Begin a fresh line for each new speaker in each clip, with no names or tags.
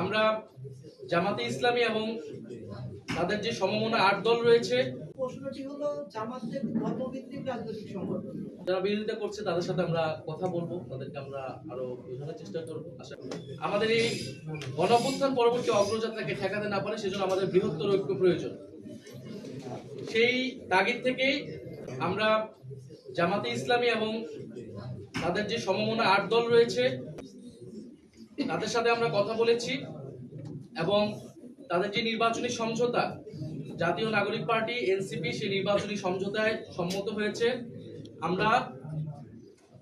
আমরা জামাতে ইসলামী এবং তাদের যে সমমনা আট দল রয়েছে
প্রশ্নটি হলো জামাতের ধর্মভিত্তিক রাজনৈতিক সংগঠন।
যারা বিরোধিতা করছে তাদের সাথে আমরা কথা বলব তাদেরকে আমরা আরও বোঝানোর চেষ্টা করব। আশা করি আমাদের এই গণঅভ্যুত্থান পরবর্তী অগ্রযাত্রাকে ঠেকাতে না পারে সেজন্য আমাদের বৃহত্তর ঐক্য প্রয়োজন। সেই তাগিদ থেকেই আমরা জামাতে ইসলামী এবং তাদের যে সমমনা আট দল রয়েছে তাদের সাথে আমরা কথা বলেছি এবং তাদের যে নির্বাচনী সমঝোতা, জাতীয় নাগরিক পার্টি, এনসিপি, সেই নির্বাচনী সমঝোতায় সম্মত হয়েছে। আমরা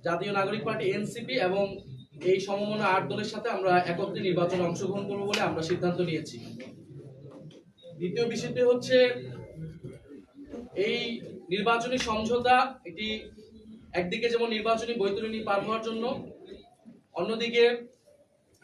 জাতীয় নাগরিক পার্টি, এনসিপি এবং এই সমমনা আট দলের সাথে আমরা একত্রে নির্বাচনে অংশগ্রহণ করব বলে আমরা সিদ্ধান্ত নিয়েছি। দ্বিতীয় বিষয়টি হচ্ছে এই নির্বাচনী সমঝোতা এটি একদিকে যেমন নির্বাচনী বৈতরণী পার হওয়ার জন্য, অন্যদিকে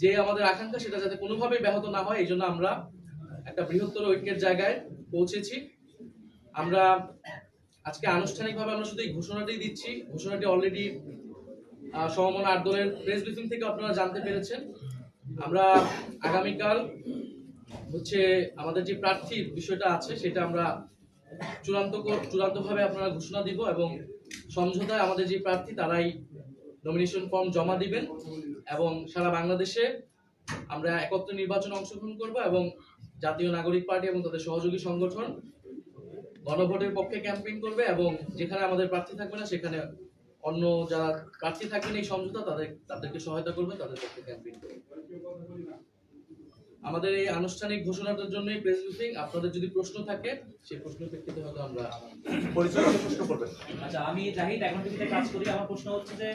যে আমাদের আকাঙ্ক্ষা সেটা যাতে কোনোভাবেই ব্যাহত না হয়, এই জন্য আমরা একটা বৃহত্তর ঐক্যের জায়গায় পৌঁছেছি। আমরা আজকে আনুষ্ঠানিকভাবে আমরা শুধু এই ঘোষণাটি দিচ্ছি। ঘোষণাটি অলরেডি সমমনা আট দলের প্রেস ব্রিফিং থেকে আপনারা জানতে পেরেছেন। আমরা আগামীকাল হচ্ছে আমাদের যে প্রার্থীর বিষয়টা আছে, সেটা আমরা চূড়ান্ত চূড়ান্তভাবে আপনারা ঘোষণা দিব এবং সমঝোতায় আমাদের যে প্রার্থী, তারাই নমিনেশন ফর্ম জমা দিবেন এবং সারা বাংলাদেশে আমরা একত্রে নির্বাচনে অংশগ্রহণ করব এবং জাতীয় নাগরিক পার্টি এবং তাদের সহযোগী সংগঠন গণভোটের পক্ষে ক্যাম্পেইন করবে এবং যেখানে আমাদের প্রার্থী থাকবে না, সেখানে অন্য যারা প্রার্থী থাকবেন এই সমঝোতা তাদের, তাদেরকে সহায়তা করবে, তাদের পক্ষে ক্যাম্পেইন করবে। আমাদের এই আনুষ্ঠানিক ঘোষণাটার জন্য প্রেস ব্রিফিং আপনাদের যদি প্রশ্ন থাকে সেই প্রশ্নের প্রেক্ষিতে হয়তো আমরা
পরিচয় প্রশ্ন করবেন।
আচ্ছা আমি জাহিদ এখন টিভিতে কাজ করি আমার প্রশ্ন হচ্ছে যে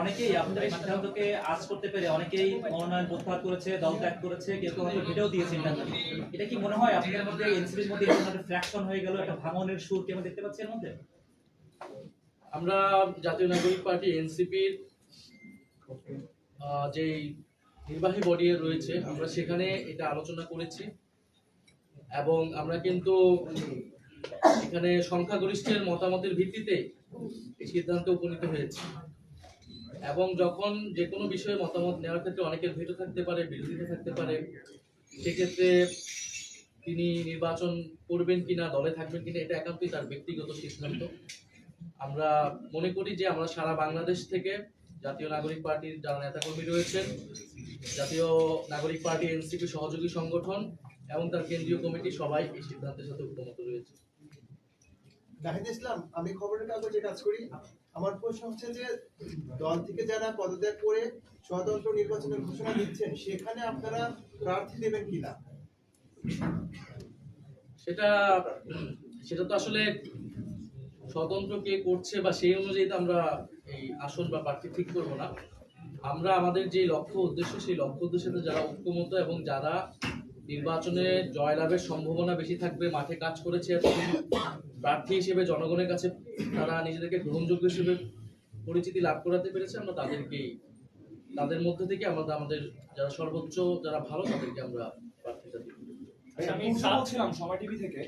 অনেকেই আপনাদের এই সিদ্ধান্তকে আজ করতে পেরে অনেকেই মনোনয়ন প্রত্যাহার করেছে দল ত্যাগ করেছে কেউ কেউ হয়তো ভিডিও দিয়েছে ইন্টারনেটে এটা কি মনে হয় আপনাদের মধ্যে এনসিপির মধ্যে ধরনের ফ্র্যাকশন হয়ে গেল একটা ভাঙনের সুর কি আমরা দেখতে পাচ্ছি এর মধ্যে?
আমরা জাতীয় নাগরিক পার্টি এনসিপির যে নির্বাহী বডি রয়েছে। আমরা সেখানে এটা আলোচনা করেছি। এবং আমরা কিন্তু এখানে সংখ্যাগরিষ্ঠের মতামতের ভিত্তিতে এই সিদ্ধান্তে উপনীত হয়েছে। এবং যখন যে কোনো বিষয়ে মতামত নেওয়ার ক্ষেত্রে অনেকের ভেটো থাকতে পারে, বিরোধিতা থাকতে পারে, সেক্ষেত্রে তিনি নির্বাচন করবেন কিনা, দলে থাকবেন কিনা, এটা একান্তই তার ব্যক্তিগত সিদ্ধান্ত। আমরা মনে করি যে আমরা সারা বাংলাদেশ থেকে জাতীয় নাগরিক পার্টির যারা নেতাকর্মী রয়েছেন জাতীয় নাগরিক পার্টি এনসিপি সহযোগী সংগঠন এবং তার কেন্দ্রীয় কমিটি সবাই এই সিদ্ধান্তের সাথে ঐক্যমত রয়েছে।
নাহিদ ইসলাম আমি খবরের কাগজে কাজ করি। আমার প্রশ্ন হচ্ছে যে দল থেকে যারা পদত্যাগ করে স্বতন্ত্র নির্বাচনের ঘোষণা দিচ্ছেন সেখানে আপনারা প্রার্থী দেবেন কিনা?
সেটা সেটা তো আসলে স্বতন্ত্র কে করছে বা সেই অনুযায়ী তো আমরা এই আসন বা প্রার্থী ঠিক করব না। আমরা আমাদের যে লক্ষ্য উদ্দেশ্য, সেই লক্ষ্য উদ্দেশ্যে যারা ঐক্যমত এবং যারা নির্বাচনে জয়লাভের সম্ভাবনা বেশি থাকবে, মাঠে কাজ করেছে প্রার্থী হিসেবে জনগণের কাছে তারা নিজেদেরকে গ্রহণযোগ্য হিসেবে পরিচিতি লাভ করাতে পেরেছে, আমরা তাদেরকেই তাদের মধ্যে থেকে আমরা আমাদের যারা সর্বোচ্চ, যারা ভালো, তাদেরকে আমরা প্রার্থীতা দিই।
আমি সময় টিভি থেকে।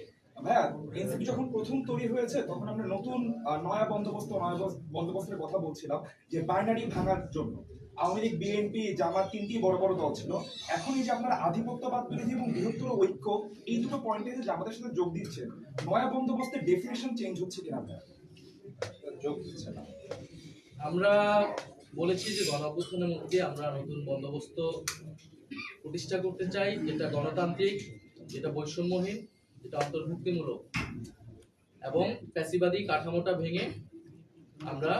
ভাইয়া এনসিপি যখন প্রথম তৈরি হয়েছে, তখন আমরা নতুন নয়া বন্দোবস্ত, নয়া বন্দোবস্তের কথা বলছিলাম যে বাইনারি ভাঙার জন্য। আওয়ামী লীগ বিএনপি জামাত তিনটি বড় বড় দল ছিল। এখন এই যে আপনারা আধিপত্যবাদ বিরোধী এবং বৃহত্তর ঐক্য, এই দুটো পয়েন্টে যে আমাদের সাথে যোগ দিচ্ছেন, নয়া বন্দোবস্তের ডেফিনেশন চেঞ্জ হচ্ছে কিনা? ভাইয়া যোগ দিচ্ছে না।
আমরা বলেছি যে গণ অভ্যুত্থানের মধ্যে আমরা নতুন বন্দোবস্ত প্রতিষ্ঠা করতে চাই, যেটা গণতান্ত্রিক, যেটা বৈষম্যহীন। যেটা অন্তর্ভুক্তিমূলক এবং ফ্যাসিবাদী কাঠামোটা ভেঙে আমরা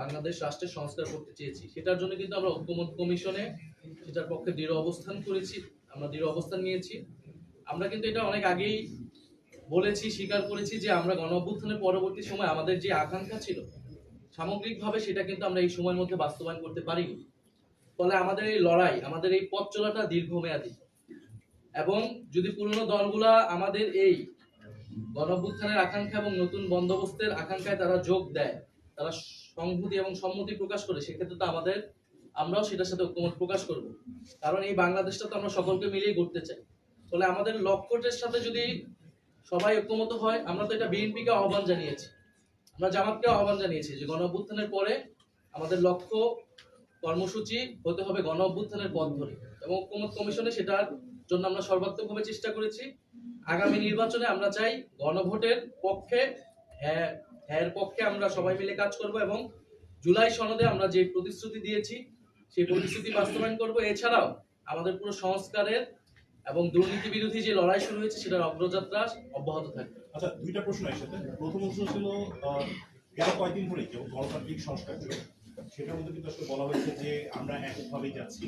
বাংলাদেশ রাষ্ট্রের সংস্কার করতে চেয়েছি। সেটার জন্য কিন্তু আমরা ঐক্যমত কমিশনে সেটার পক্ষে দৃঢ় অবস্থান করেছি, আমরা দৃঢ় অবস্থান নিয়েছি। আমরা কিন্তু এটা অনেক আগেই বলেছি, স্বীকার করেছি যে আমরা গণ অভ্যুত্থানের পরবর্তী সময় আমাদের যে আকাঙ্ক্ষা ছিল, সামগ্রিকভাবে সেটা কিন্তু আমরা এই সময়ের মধ্যে বাস্তবায়ন করতে পারিনি। ফলে আমাদের এই লড়াই, আমাদের এই পথ চলাটা দীর্ঘমেয়াদী। এবং যদি পুরনো দলগুলা আমাদের এই গণঅভ্যুত্থানের আকাঙ্ক্ষা এবং নতুন বন্দোবস্তের আকাঙ্ক্ষায় তারা যোগ দেয়, তারা সংহতি এবং সম্মতি প্রকাশ করে, সেক্ষেত্রে তো আমাদের, আমরাও সেটার সাথে ঐক্যমত প্রকাশ করব। কারণ এই বাংলাদেশটা তো আমরা সকলকে মিলিয়ে করতে চাই। ফলে আমাদের লক্ষ্যটার সাথে যদি সবাই ঐক্যমত হয়, আমরা তো এটা বিএনপিকে আহ্বান জানিয়েছি। আমরা জামাতকে আহ্বান জানিয়েছি যে গণ অভ্যুত্থানের পরে আমাদের লক্ষ্য কর্মসূচি হতে হবে গণ অভ্যুত্থানের পথ ধরে। এবং ঐক্যমত কমিশনে সেটার জন্য আমরা সর্বাত্মকভাবে চেষ্টা করেছি। আগামী নির্বাচনে আমরা চাই গণভোটের পক্ষে হ্যাঁ হ্যাঁ পক্ষে আমরা সবাই মিলে কাজ করব এবং জুলাই সনদে আমরা যে প্রতিশ্রুতি দিয়েছি, সেই প্রতিশ্রুতি বাস্তবায়ন করব। এছাড়াও আমাদের পুরো সংস্কারের এবং দুর্নীতি বিরোধী যে লড়াই শুরু হয়েছে, সেটার অগ্রযাত্রা অব্যাহত থাকবে।
আচ্ছা দুইটা প্রশ্ন একসাথে। প্রথম প্রশ্ন ছিল গেল কয়েকদিন ধরে যে গণতান্ত্রিক সংস্কার সেটার মধ্যে কিন্তু আসলে বলা হয়েছে যে আমরা এককভাবেই যাচ্ছি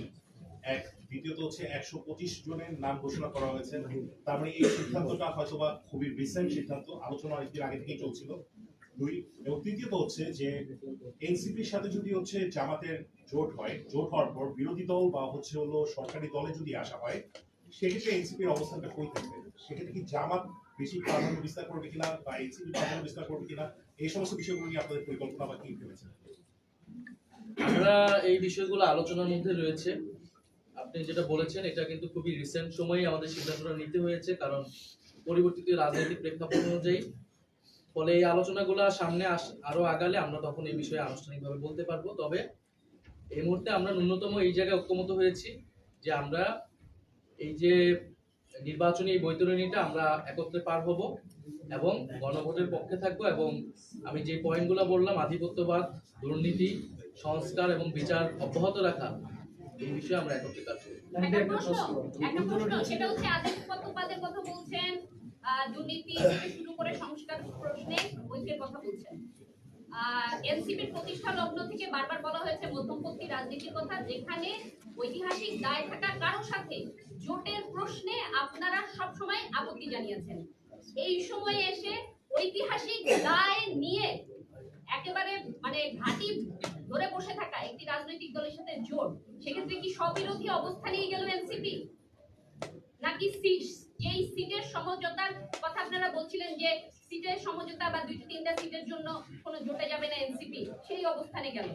এক, দ্বিতীয়ত হচ্ছে একশো পঁচিশ জনের নাম ঘোষণা করা হয়েছে। তার মানে এই সিদ্ধান্তটা হয়তো বা খুবই রিসেন্ট সিদ্ধান্ত, আলোচনা অনেকদিন আগে থেকেই চলছিল। দুই, এবং তৃতীয়ত হচ্ছে যে এনসিপির সাথে যদি হচ্ছে জামাতের জোট হয়, জোট হওয়ার পর বিরোধী দল বা হচ্ছে হলো সরকারি দলে যদি আসা হয়, সেক্ষেত্রে এনসিপির অবস্থানটা কই থাকবে। সেক্ষেত্রে কি জামাত বেশি প্রাধান্য বিস্তার করবে কিনা বা এনসিপি প্রাধান্য বিস্তার করবে কিনা, এই সমস্ত বিষয়গুলো নিয়ে আপনাদের পরিকল্পনা বা কি ভেবেছেন?
আমরা এই বিষয়গুলো আলোচনার মধ্যে রয়েছে। আপনি যেটা বলেছেন, এটা কিন্তু খুবই রিসেন্ট সময়ে আমাদের সিদ্ধান্তটা নিতে হয়েছে, কারণ পরিবর্তিত রাজনৈতিক প্রেক্ষাপট অনুযায়ী। ফলে এই আলোচনাগুলো সামনে আরও আগালে আমরা তখন এই বিষয়ে আনুষ্ঠানিকভাবে বলতে পারব। তবে এই মুহূর্তে আমরা ন্যূনতম এই জায়গায় ঐক্যমত হয়েছি যে আমরা এই যে নির্বাচনী বৈতরণীটা আমরা একত্রে পার হব এবং গণভোটের পক্ষে থাকব এবং আমি যে পয়েন্টগুলো বললাম, আধিপত্যবাদ, দুর্নীতি, সংস্কার এবং বিচার অব্যাহত রাখা এই বিষয়ে আমরা একত্রে কাজ করব
একটা প্রশ্ন সেটা হচ্ছে আদেশ পত্রপাতের কথা বলছেন দুর্নীতি থেকে শুরু করে সংস্কার প্রশ্নে ঐক্যের কথা বলছেন। এনসিপির প্রতিষ্ঠা লগ্ন থেকে বারবার বলা হয়েছে মধ্যমপন্থী রাজনীতির কথা যেখানে ঐতিহাসিক দায় থাকা কারও সাথে জোটের প্রশ্নে আপনারা সবসময় আপত্তি জানিয়েছেন। এই সময়ে এসে ঐতিহাসিক দায় নিয়ে একেবারে মানে ঘাঁটি ধরে বসে থাকা একটি রাজনৈতিক দলের সাথে জোট সেক্ষেত্রে কি স্ববিরোধী অবস্থানেই গেল এনসিপি? নাকি যেই সিটের সমঝোতার কথা আপনারা বলছিলেন যে সিটের সমঝোতা বা দুইটা তিনটা সিটের জন্য কোনো জোটে যাবে না এনসিপি, সেই অবস্থানে গেল।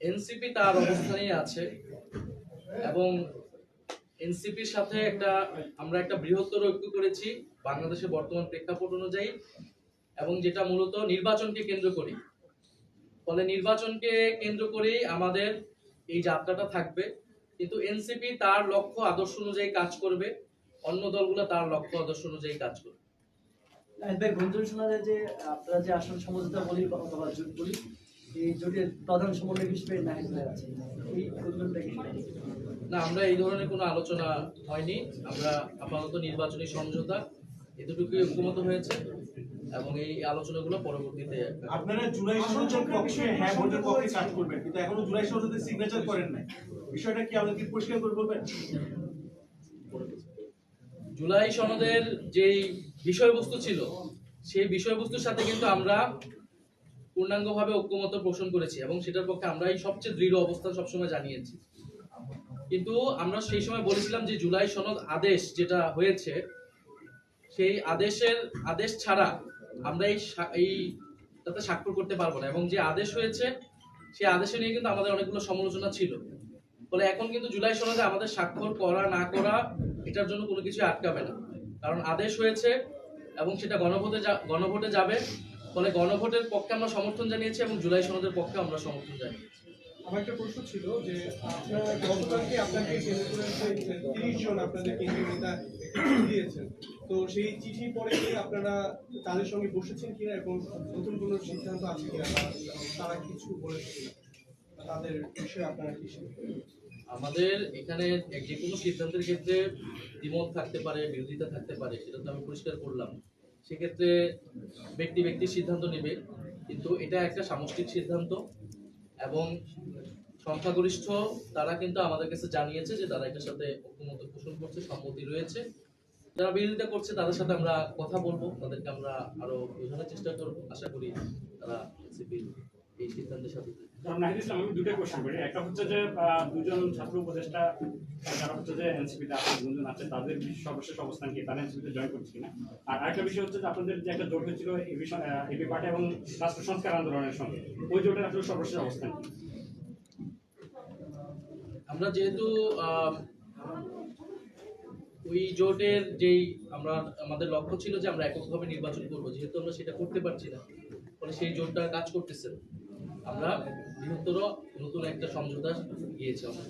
এনসিপি তার অবস্থানেই আছে এবং এনসিপির সাথে একটা, আমরা একটা বৃহত্তর ঐক্য করেছি বাংলাদেশের বর্তমান প্রেক্ষাপট অনুযায়ী এবং যেটা মূলত নির্বাচনকে কেন্দ্র করি ফলে নির্বাচনকে কেন্দ্র করেই আমাদের এই যাত্রাটা থাকবে। কিন্তু এনসিপি তার লক্ষ্য আদর্শ অনুযায়ী কাজ করবে। অন্য দলগুলো তার লক্ষ্য আদর্শ অনুযায়ী কাজ করবে।
একবার গুঞ্জন শোনা যায় যে আপনারা যে সমঝোতা বলি বা অথবা জোট বলি এই জোটের প্রধান হিসেবে নাহিদ ভাই আছে এই গুঞ্জনটা কি?
না আমরা এই ধরনের কোনো আলোচনা হয়নি। আমরা আপাতত নির্বাচনী সমঝোতা এতটুকুই ঐক্যমত হয়েছে। এবং এই আলোচনাগুলো পরবর্তীতে
আপনারা জুলাই সনদের পক্ষে হ্যাঁ ভোটের পক্ষে কাজ করবেন কিন্তু এখনও জুলাই সনদে সিগনেচার করেন নাই। বিষয়টা কি আমাদের কি পরিষ্কার করে বলবেন?
জুলাই সনদের যেই বিষয়বস্তু ছিল সেই বিষয়বস্তুর সাথে কিন্তু আমরা পূর্ণাঙ্গভাবে ঐক্যমত পোষণ করেছি এবং সেটার পক্ষে আমরাই সবচেয়ে দৃঢ় অবস্থান সবসময় জানিয়েছি। কিন্তু আমরা সেই সময় বলেছিলাম যে জুলাই সনদ আদেশ যেটা হয়েছে সেই আদেশের আদেশ ছাড়া আমরা এই এই তাতে স্বাক্ষর করতে পারব না। এবং যে আদেশ হয়েছে, সেই আদেশে নিয়ে কিন্তু আমাদের অনেকগুলো সমালোচনা ছিল। ফলে এখন কিন্তু জুলাই সনদে আমাদের স্বাক্ষর করা, না করা, এটার জন্য কোনো কিছু আটকাবে না। কারণ আদেশ হয়েছে এবং সেটা গণভোটে গণভোটে যাবে। ফলে গণভোটের পক্ষে আমরা সমর্থন জানিয়েছি এবং জুলাই সনদের পক্ষে আমরা সমর্থন জানিয়েছি।
আমার একটা প্রশ্ন ছিল যে, আপনারা গতকালকে আপনাকে তিরিশ জন আপনাদের কেন্দ্রীয় নেতা দিয়েছেন। তো সেই চিঠি পরে কি আপনারা তাদের সঙ্গে বসেছেন কিনা এবং নতুন কোনো সিদ্ধান্ত আছে কিনা তারা কিছু বলেছে কিনা? তাদের বিষয়ে আপনারা কি
আমাদের এখানে যে কোনো সিদ্ধান্তের ক্ষেত্রে দ্বিমত থাকতে পারে, বিরোধিতা থাকতে পারে, সেটা তো আমি পরিষ্কার করলাম। সেক্ষেত্রে ব্যক্তি ব্যক্তি সিদ্ধান্ত নেবে, কিন্তু এটা একটা সামষ্টিক সিদ্ধান্ত এবং সংখ্যাগরিষ্ঠ তারা কিন্তু আমাদের কাছে জানিয়েছে যে তারা এটার সাথে ঐক্যমত পোষণ করছে, সম্মতি রয়েছে। যারা বিরোধিতা করছে তাদের সাথে আমরা কথা বলব, তাদেরকে আমরা আরও বোঝানোর চেষ্টা করব। আশা করি তারা এই সিদ্ধান্তের সাথে
কোশ্চেন একটা হচ্ছে যে দুজন ছাত্র উপদেষ্টা হচ্ছে যে দুজন আছে, তাদের অবস্থান তারা এনসিপিতে জয়েন করছে আর আরেকটা বিষয় হচ্ছে যে আপনাদের যে একটা এবি আন্দোলনের সঙ্গে, ওই জোটের আসলে সর্বশেষ অবস্থান
আমরা যেহেতু আহ, ওই জোটের যেই আমরা আমাদের লক্ষ্য ছিল যে আমরা এককভাবে নির্বাচন করব যেহেতু আমরা সেটা করতে পারছি না ফলে সেই জোটটা কাজ করতেছে। না। আমরা বৃহত্তর নতুন একটা সমঝোতা গিয়েছি আমরা।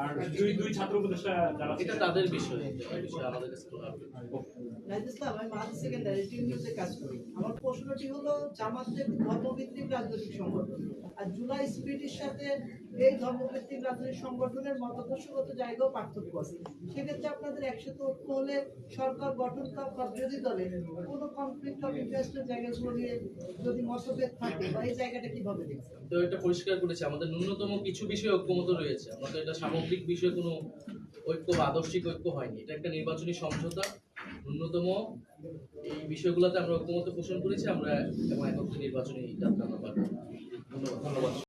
আর দুই দুই ছাত্র উপদেষ্টা যারা
এটা তাদের বিষয় এই আমাদের কাছে কোনো update নেই।
নাহিদ ইসলাম আমি মাঝে সেকেন্ডারি টিম নিউজে কাজ করি। আমার প্রশ্নটি হলো জামাতের ধর্মভিত্তিক রাজনৈতিক সংগঠন। আর জুলাই স্পিরিটের সাথে এই ধর্মভিত্তিক রাজনৈতিক সংগঠনের মতাদর্শগত জায়গাও পার্থক্য আছে। সেক্ষেত্রে আপনাদের একসাথে ঐক্য হলে সরকার গঠন বা বিরোধী দলে, কোনো কনফ্লিক্ট অফ ইন্টারেস্টের জায়গাগুলো নিয়ে যদি মতভেদ থাকে, বা এই জায়গাটা কীভাবে দেখছেন?
তো এটা পরিষ্কার করেছে, আমাদের ন্যূনতম কিছু বিষয়ে ঐক্যমত রয়েছে। আমরা তো এটা সামগ্রিক বিষয়ে কোনো ঐক্য বা আদর্শিক ঐক্য হয়নি। এটা একটা নির্বাচনী সমঝোতা। ন্যূনতম এই বিষয়গুলোতে আমরা ঐক্যমত পোষণ করেছি, আমরা এবং একত্রে নির্বাচনী যাত্রা ধন্যবাদ।